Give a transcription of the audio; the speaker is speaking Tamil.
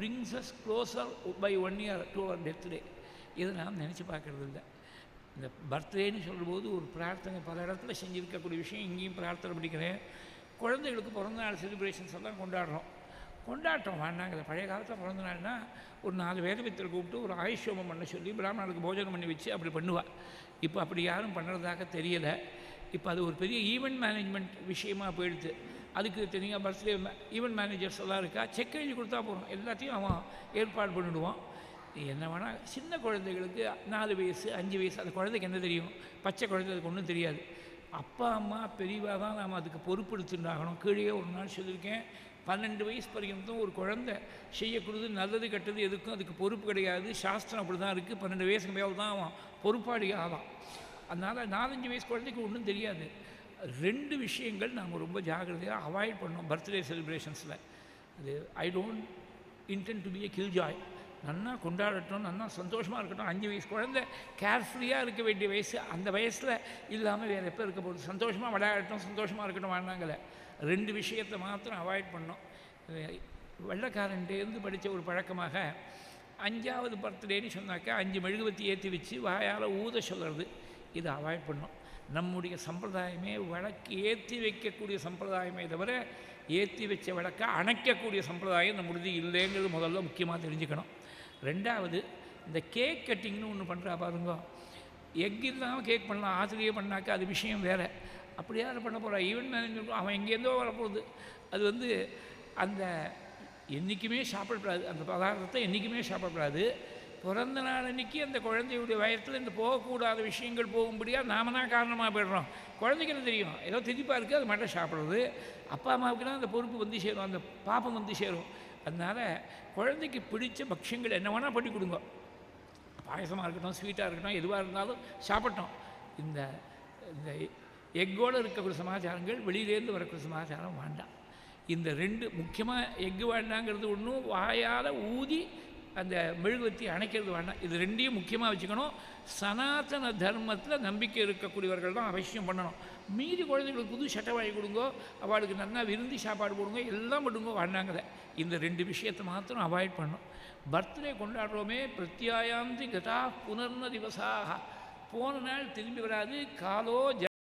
Brings us closer by one year to our deathday இதை நாம் நினச்சி பார்க்கறது இல்லை இந்த பர்த்டேன்னு சொல்லும்போது ஒரு பிரார்த்தனை பல இடத்துல செஞ்சுருக்கக்கூடிய விஷயம் இங்கேயும் பிரார்த்தனை படிக்கிறேன் குழந்தைகளுக்கு பிறந்த நாள் செலிப்ரேஷன்ஸ் எல்லாம் கொண்டாடுறோம். கொண்டாட்டம் வேண்டாங்கிற பழைய காலத்தில் பிறந்த நாள்னா ஒரு நாலு வேதவித்தர் கூப்பிட்டு ஒரு ஆயுஷோமம் பண்ண சொல்லி பிராமணனுக்கு போஜனம் பண்ணி வச்சு அப்படி பண்ணுவாள் இப்போ அப்படி யாரும் பண்ணுறதாக தெரியலை. இப்போ அது ஒரு பெரிய ஈவெண்ட் மேனேஜ்மெண்ட் விஷயமாக போயிடுது. அதுக்கு தனியாக பர்த்டே ஈவெண்ட் மேனேஜர்ஸ் எல்லாம் இருக்கா? செக் எழுதி கொடுத்தா போகிறோம் எல்லாத்தையும் அவன் ஏற்பாடு பண்ணிவிடுவான் என்ன வேணால் சின்ன குழந்தைகளுக்கு நாலு வயசு அஞ்சு வயசு அந்த குழந்தைக்கு என்ன தெரியும்? பச்சை குழந்தை அதுக்கு ஒன்றும் தெரியாது. அப்பா அம்மா பெரியவா தான் நாம் அதுக்கு பொறுப்படுத்துண்டாகணும். கீழே ஒரு நாள் சொல்லியிருக்கேன் பன்னெண்டு வயசு வரைக்கும் ஒரு குழந்தை செய்யக்கூடாது நல்லது கெட்டது எதுக்கும் அதுக்கு பொறுப்பு கிடையாது. சாஸ்திரம் அப்படி தான் இருக்குது பன்னெண்டு வயசுக்கு மேலே தான் அவன் பொறுப்பாளி ஆகலாம் அதனால் நாலஞ்சு வயசு குழந்தைக்கு ஒன்றும் தெரியாது. ரெண்டு விஷயங்கள் நாங்கள் ரொம்ப ஜாக்கிரதையாக அவாய்ட் பண்ணோம் பர்த்டே செலிப்ரேஷன்ஸில் அது I don't intend to be a killjoy நல்லா கொண்டாடட்டும் நன்னா சந்தோஷமாக இருக்கட்டும். அஞ்சு வயசு குழந்தை கேர்ஃப்ரீயாக இருக்க வேண்டிய வயசு. அந்த வயசில் இல்லாமல் வேறு எப்போ இருக்க போகுது? சந்தோஷமாக விளையாடட்டும் சந்தோஷமாக இருக்கட்டும் வேணாங்கல ரெண்டு விஷயத்தை மாத்திரம் அவாய்ட் பண்ணோம். வெள்ளக்காரன்ட்டேருந்து படித்த ஒரு பழக்கமாக அஞ்சாவது பர்த்டேன்னு சொன்னாக்கா அஞ்சு மெழுகுவத்தி ஏற்றி வச்சு வாயால் ஊத சொல்கிறது இதை அவாய்ட் பண்ணோம். நம்முடைய சம்பிரதாயமே விளக்கு ஏற்றி வைக்கக்கூடிய சம்பிரதாயமே தவிர ஏற்றி வச்ச விளக்கை அணைக்கக்கூடிய சம்பிரதாயம் நம்மளுது இல்லைங்கிறது முதல்ல முக்கியமாக தெரிஞ்சுக்கணும். ரெண்டாவது இந்த கேக் கட்டிங்னு ஒன்று பண்ணுறா பாருங்க. எக் இல்லாமல் கேக் பண்ணலாம் ஆசிரியர் பண்ணாக்கா அது விஷயம் வேறு. அப்படியா அதை பண்ண போகிறா ஈவெண்ட் மேனேஜர் அவன் எங்கேருந்தோ வரப்போகுது. அது வந்து அந்த என்றைக்குமே சாப்பிடக்கூடாது அந்த பதார்த்தத்தை என்றைக்குமே சாப்பிடக்கூடாது பிறந்த நாள் அன்னைக்கு அந்த குழந்தையுடைய வயத்தில் இந்த போகக்கூடாத விஷயங்கள் போகும்படியாக நாம தான் காரணமாக போயிடுறோம். குழந்தைக்கு என்ன தெரியும்? ஏதோ திதிப்பாக இருக்குது அது மட்டும் சாப்பிட்றது. அப்பா அம்மாவுக்கு தான் அந்த பொறுப்பு வந்து சேரும் அந்த பாப்பம் வந்து சேரும். அதனால் குழந்தைக்கு பிடிச்ச பக்ஷங்கள் என்ன வேணால் பண்ணி கொடுங்க. பாயசமாக இருக்கட்டும் ஸ்வீட்டாக இருக்கட்டும் எதுவாக இருந்தாலும் சாப்பிட்டோம். இந்த இந்த எக்கோடு இருக்கக்கூடிய சமாச்சாரங்கள் வெளியிலேருந்து வரக்கூடிய சமாச்சாரம் வேண்டாம். இந்த ரெண்டு முக்கியமாக எக்கு வேண்டாங்கிறது ஒன்றும் வாயால் ஊதி அந்த மெழுகுவத்தி அணைக்கிறது வேண்டாம். இது ரெண்டையும் முக்கியமாக வச்சுக்கணும். சனாதன தர்மத்தில் நம்பிக்கை இருக்கக்கூடியவர்கள் தான் அவசியம் பண்ணணும். மீதி குழந்தைகளுக்கு புது சட்டை வாங்கி கொடுங்கோ அவளுக்கு நல்லா விருந்தி சாப்பாடு போடுங்க எல்லாம் பண்ணுங்க வேண்டாங்கிற இந்த ரெண்டு விஷயத்தை மாத்திரம் அவாய்ட் பண்ணணும். பர்த்டே கொண்டாடுறோமே பிரத்யாயாந்தி கதா புனர்ன திவசாக போன நாள் திரும்பி வராது காலோ